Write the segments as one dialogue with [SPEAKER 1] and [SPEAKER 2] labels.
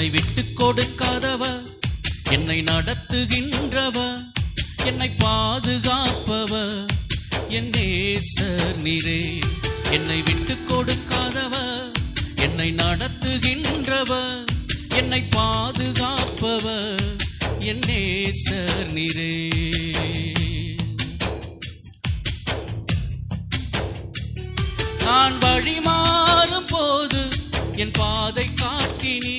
[SPEAKER 1] என்னை விட்டு கொடுக்காதவ என்னை நடத்துகின்றவ என்னை பாதுகாப்பவ என் நேசர் நீரே. என்னை விட்டு கொடுக்காதவ என்னை நடத்துகின்றவ என்னை பாதுகாப்பவ என் நேசர் நீரே. நான் வழி மாறும் போது என் பாதை காட்டினி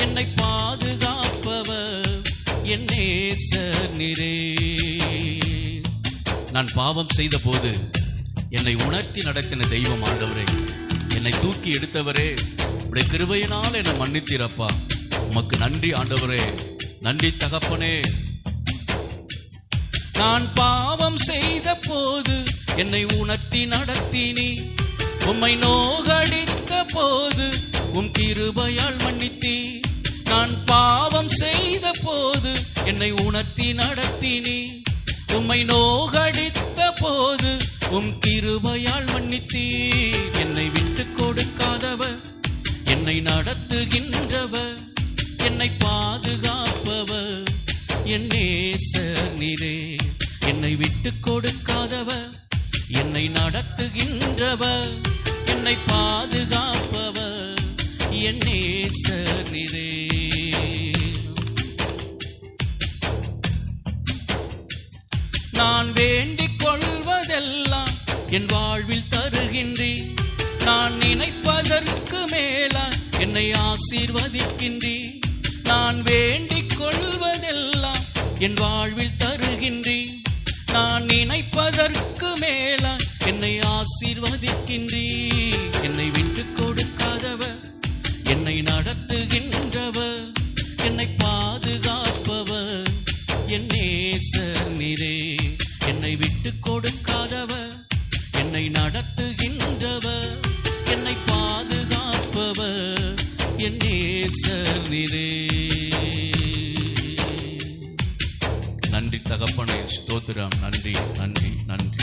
[SPEAKER 1] என்னை பாதுகாப்பவர் என் நேசர் நிறே நான் பாவம் செய்த போது என்னை உணர்த்தி நடத்தின தெய்வம் ஆண்டவரே. என்னை தூக்கி எடுத்தவரே உடைய கிருபையினால் என்னை மன்னித்தீரப்பா. உமக்கு நன்றி ஆண்டவரே. நன்றி தகப்பனே. நான் பாவம் செய்த போது என்னை உணர்த்தி நடத்தினி. உம்மை நோகடித்த போது உம் கிருபையால் மன்னித்தீ. நான் பாவம் செய்த போது என்னை உணர்த்தி நடத்தினி. உம்மை நோகடித்த போது உம் கிருபையால் மன்னித்தீ என்னை விட்டு கொடுக்காதவர் என்னை நடத்துகின்றவர் என்னை பாதுகாப்பவர். என் நேசர் நீரே என்னை விட்டு கொடுக்காதவர் என்னை நடத்துகின்றவர் என்னை பாதுகாப்பவர். என் நேசர் நான் வேண்டிக் கொள்வதெல்லாம் என் வாழ்வில் தருகின்றேன். நான் நினைப்பதற்கு மேல என்னை ஆசீர்வதிக்கின்றேன். நான் வேண்டிக் கொள்வதெல்லாம் என் வாழ்வில் தருகின்றேன். நான் நினைப்பதற்கு மேல என்னை ஆசீர்வதிக்கின்றேன். என்னை பாதுகாப்பவர். என் நேசர் நீரே. என்னை விட்டு கொடுக்காதவர். என்னை நடத்துகின்றவர். என்னை பாதுகாப்பவர். என் நேசர் நீரே. நன்றி தகப்பனை ஸ்தோத்திரம். நன்றி நன்றி.